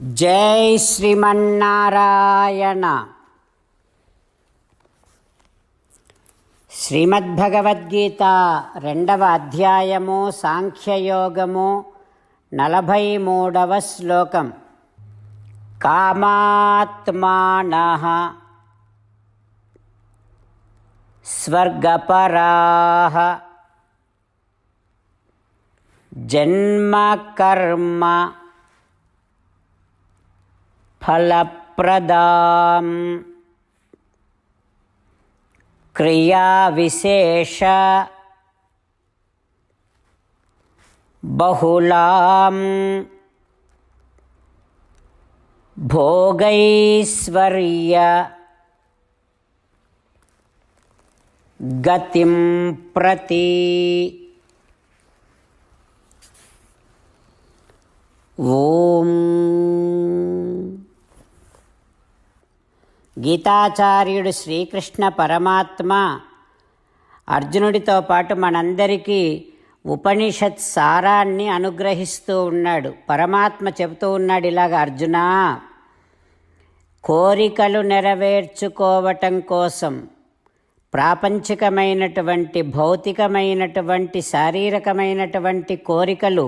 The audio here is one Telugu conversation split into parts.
జై శ్రీమన్నారాయణ. శ్రీమద్భగవద్గీత రెండవ అధ్యాయము సాంఖ్యయోగము నలభై మూడవ శ్లోకం. కామాత్మాన స్వర్గపరా జన్మకర్మ ఫలప్రదాం క్రియావిశేష బహుళాం భోగైశ్వర్య గతిం ప్రతి ఓం గీతాచార్యుడు శ్రీకృష్ణ పరమాత్మ అర్జునుడితో పాటు మనందరికీ ఉపనిషత్ సారాన్ని అనుగ్రహిస్తూ ఉన్నాడు. పరమాత్మ చెబుతూ ఉన్నాడు ఇలాగ అర్జున కోరికలు నెరవేర్చుకోవటం కోసం ప్రాపంచికమైనటువంటి భౌతికమైనటువంటి శారీరకమైనటువంటి కోరికలు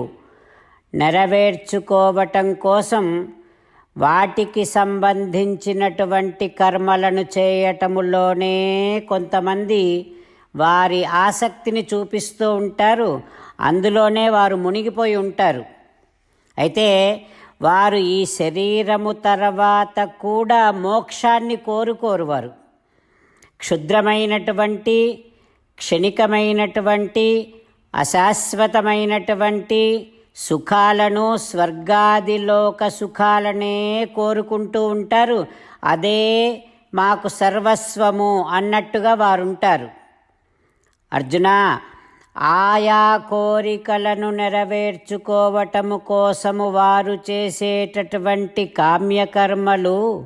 నెరవేర్చుకోవటం కోసం వాటికి సంబంధించినటువంటి కర్మలను చేయటములోనే కొంతమంది వారి ఆసక్తిని చూపిస్తూ ఉంటారు. అందులోనే వారు మునిగిపోయి ఉంటారు. అయితే వారు ఈ శరీరము తర్వాత కూడా మోక్షాన్ని కోరుకోరు వారు. క్షుద్రమైనటువంటి క్షణికమైనటువంటి అశాశ్వతమైనటువంటి సుఖాలను స్వర్గాదిలోక సుఖాలనే కోరుకుంటూ ఉంటారు. అదే మాకు సర్వస్వము అన్నట్టుగా వారుంటారు. అర్జున ఆయా కోరికలను నెరవేర్చుకోవటము కోసము వారు చేసేటటువంటి కామ్యకర్మలు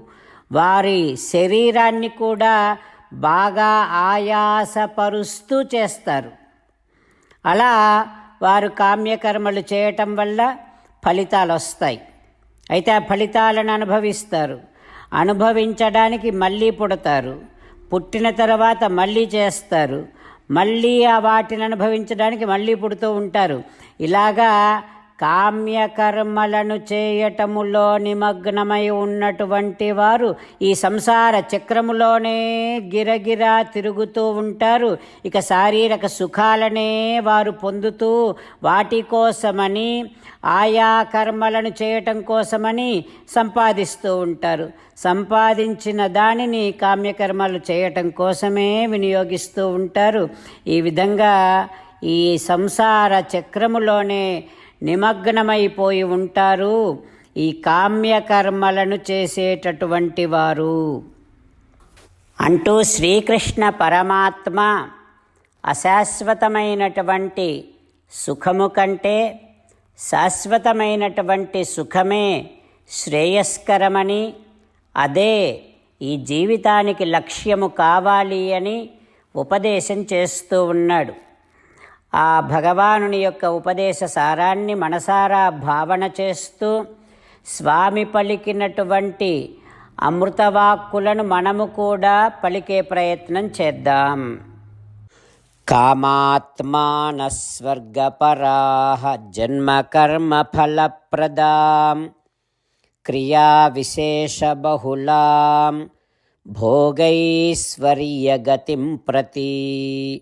వారి శరీరాన్ని కూడా బాగా ఆయాసపరుస్తూ చేస్తారు. అలా వారు కామ్యకర్మలు చేయటం వల్ల ఫలితాలు వస్తాయి అయితే ఆ ఫలితాలను అనుభవిస్తారు. అనుభవించడానికి మళ్ళీ పుడతారు. పుట్టిన తర్వాత మళ్ళీ చేస్తారు. మళ్ళీ ఆ వాటిని అనుభవించడానికి మళ్ళీ పుడుతూ ఉంటారు. ఇలాగా కామ్యకర్మలను చేయటములో నిమగ్నమై ఉన్నటువంటి వారు ఈ సంసార చక్రములోనే గిరగిరా తిరుగుతూ ఉంటారు. ఇక శారీరక సుఖాలనే వారు పొందుతూ వాటి కోసమని ఆయా కర్మలను చేయటం కోసమని సంపాదిస్తూ ఉంటారు. సంపాదించిన దానిని కామ్యకర్మలు చేయటం కోసమే వినియోగిస్తూ ఉంటారు. ఈ విధంగా ఈ సంసార చక్రములోనే నిమగ్నమైపోయి ఉంటారు. ఈ కామ్యకర్మలను చేసేటటువంటి వారు. అంటూ శ్రీకృష్ణ పరమాత్మ అశాశ్వతమైనటువంటి సుఖము కంటే శాశ్వతమైనటువంటి సుఖమే శ్రేయస్కరమని అదే ఈ జీవితానికి లక్ష్యము కావాలి అని ఉపదేశం చేస్తూ ఉన్నాడు. ఆ భగవానుని యొక్క ఉపదేశ సారాన్ని మనసారా భావన చేస్తూ స్వామి పలికినటువంటి అమృతవాక్కులను మనము కూడా పలికే ప్రయత్నం చేద్దాం. కామాత్మాన జన్మకర్మఫలప్రదా. జన్మకర్మ ఫలప్రదాం క్రియా విశేషబహుళాం భోగైశ్వర్యగతిం ప్రతి.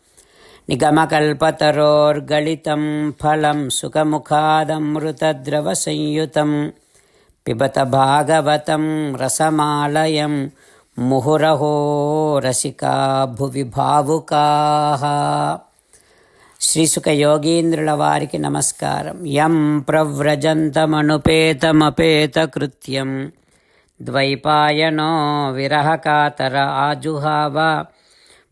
నిగమకల్పతరోర్గళితం ఫలం సుఖముఖాదమృతద్రవ సంయుతం పిబత భాగవతం రసమాలయం ముహురహో రసికా భువి భావుకా శ్రీసుఖ యోగీంద్రుల వారికి నమస్కారం యం ప్రవ్రజంతమనుపేతమపేతకృత్యం ద్వైపాయనో విరహకాతర ఆజుహావ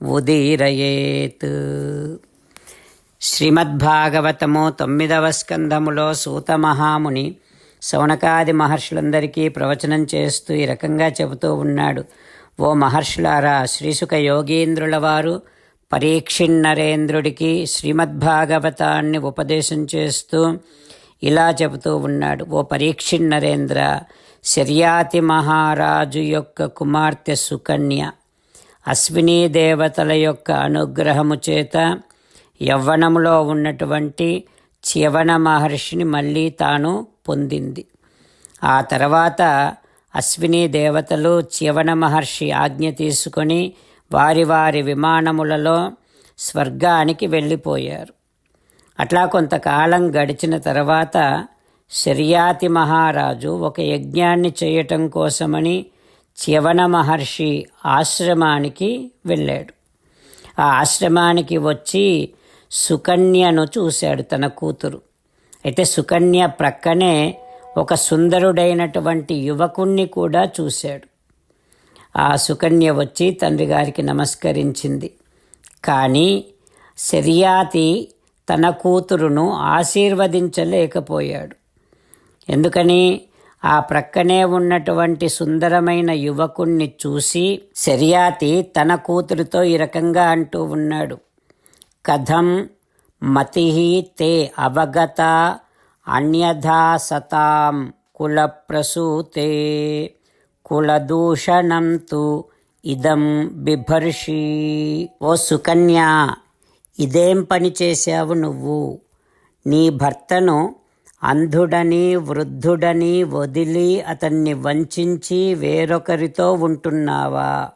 ఉదీరయేత్ శ్రీమద్భాగవతము తొమ్మిదవ స్కంధములో సూత మహాముని శౌనకాది మహర్షులందరికీ ప్రవచనం చేస్తూ ఈ రకంగా చెబుతూ ఉన్నాడు. ఓ మహర్షులారా శ్రీసుక యోగీంద్రుల వారు పరీక్షిణరేంద్రుడికి శ్రీమద్భాగవతాన్ని ఉపదేశం చేస్తూ ఇలా చెబుతూ ఉన్నాడు. ఓ పరీక్షిణరేంద్ర శర్యాతి మహారాజు యొక్క కుమార్తె సుకన్య అశ్వినీ దేవతల యొక్క అనుగ్రహము చేత యవ్వనములో ఉన్నటువంటి చివన మహర్షిని మళ్ళీ తాను పొందింది. ఆ తర్వాత అశ్విని దేవతలు చివన మహర్షి ఆజ్ఞ తీసుకొని వారి వారి విమానములలో స్వర్గానికి వెళ్ళిపోయారు. అట్లా కొంతకాలం గడిచిన తర్వాత శర్యాతి మహారాజు ఒక యజ్ఞాన్ని చేయటం కోసమని చ్యవన మహర్షి ఆశ్రమానికి వెళ్ళాడు. ఆ ఆశ్రమానికి వచ్చి సుకన్యను చూశాడు తన కూతురు. అయితే సుకన్య ప్రక్కనే ఒక సుందరుడైనటువంటి యువకుణ్ణి కూడా చూశాడు. ఆ సుకన్య వచ్చి తండ్రి గారికి నమస్కరించింది. కానీ శర్యాతి తన కూతురును ఆశీర్వదించలేకపోయాడు. ఎందుకని? ఆ ప్రక్కనే ఉన్నటువంటి సుందరమైన యువకుణ్ణి చూసి శర్యాతి తన కూతురుతో ఈ రకంగా అంటూ ఉన్నాడు. కథం మతి తే అవగత అన్యథా సతాం కులప్రసూతే కులదూషణం తు ఇదం బిభర్షి. ఓ సుకన్య ఇదేం పని చేశావు నువ్వు? నీ భర్తను అంధుడని వృద్ధుడని వదిలి అతన్ని వంచి వేరొకరితో ఉంటున్నావా?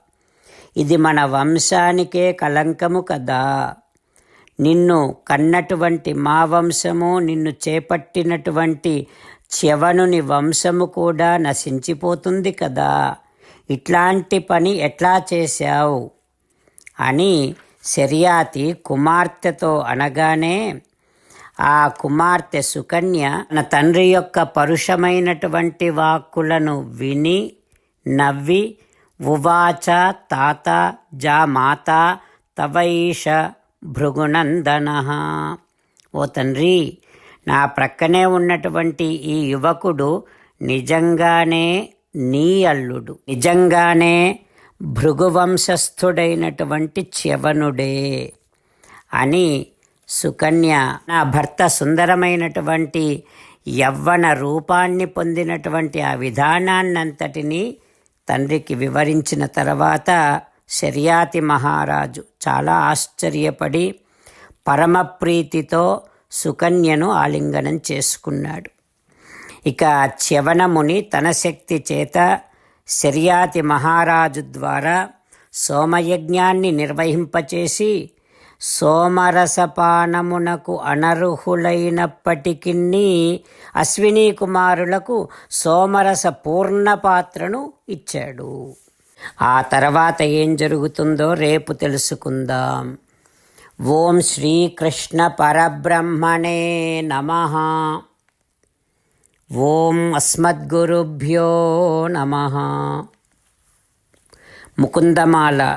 ఇది మన వంశానికే కలంకము కదా. నిన్ను కన్నటువంటి మా వంశము నిన్ను చేపట్టినటువంటి చ్యవనుని వంశము కూడా నశించిపోతుంది కదా. ఇట్లాంటి పని ఎట్లా చేశావు? అని శర్యాతి కుమార్తెతో అనగానే ఆ కుమార్తె సుకన్య తన తండ్రి యొక్క పరుషమైనటువంటి వాక్కులను విని నవ్వి ఉవాచ తాత జా మాత తవైష భృగునందన. ఓ తండ్రి నా ప్రక్కనే ఉన్నటువంటి ఈ యువకుడు నిజంగానే నీ అల్లుడు నిజంగానే భృగువంశస్థుడైనటువంటి చ్యవనుడే అని సుకన్య నా భర్త సుందరమైనటువంటి యవ్వన రూపాన్ని పొందినటువంటి ఆ విధానాన్నంతటినీ తండ్రికి వివరించిన తర్వాత శర్యాతి మహారాజు చాలా ఆశ్చర్యపడి పరమప్రీతితో సుకన్యను ఆలింగనం చేసుకున్నాడు. ఇక చ్యవనముని తన శక్తి చేత శర్యాతి మహారాజు ద్వారా సోమయజ్ఞాన్ని నిర్వహింపచేసి సోమరసపానమునకు అనర్హులైనప్పటికీ అశ్విని కుమారులకు సోమరస పూర్ణ పాత్రను ఇచ్చాడు. ఆ తర్వాత ఏం జరుగుతుందో రేపు తెలుసుకుందాం. ఓం శ్రీకృష్ణ పరబ్రహ్మణే నమ. ఓం అస్మద్గురుభ్యో నమ. ముకుందమాల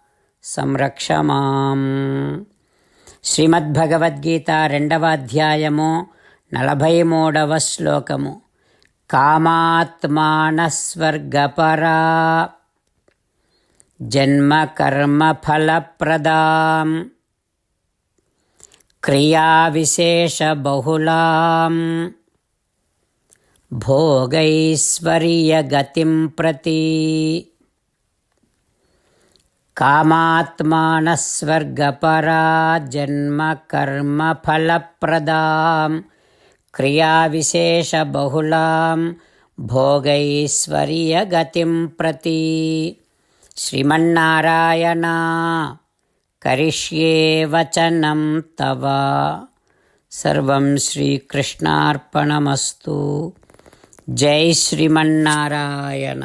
సంరక్ష మాం. శ్రీమద్భగవద్గీత రెండవ అధ్యాయము నలభై మూడవ శ్లోకము. కామాత్మానస్వర్గపరా. జన్మకర్మఫలప్రదాం. క్రియావిశేషబహుళాం. భోగైశ్వర్యగతిం ప్రతి. कामात्मानस्वर्गपरा जन्मकर्मफलप्रदां क्रियाविशेषबहुलां भोगैश्वर्यगतिं प्रति श्रीमन्नारायणा करिष्ये वचनं तव सर्वं श्रीकृष्णार्पणमस्तु जय श्रीमन्नारायण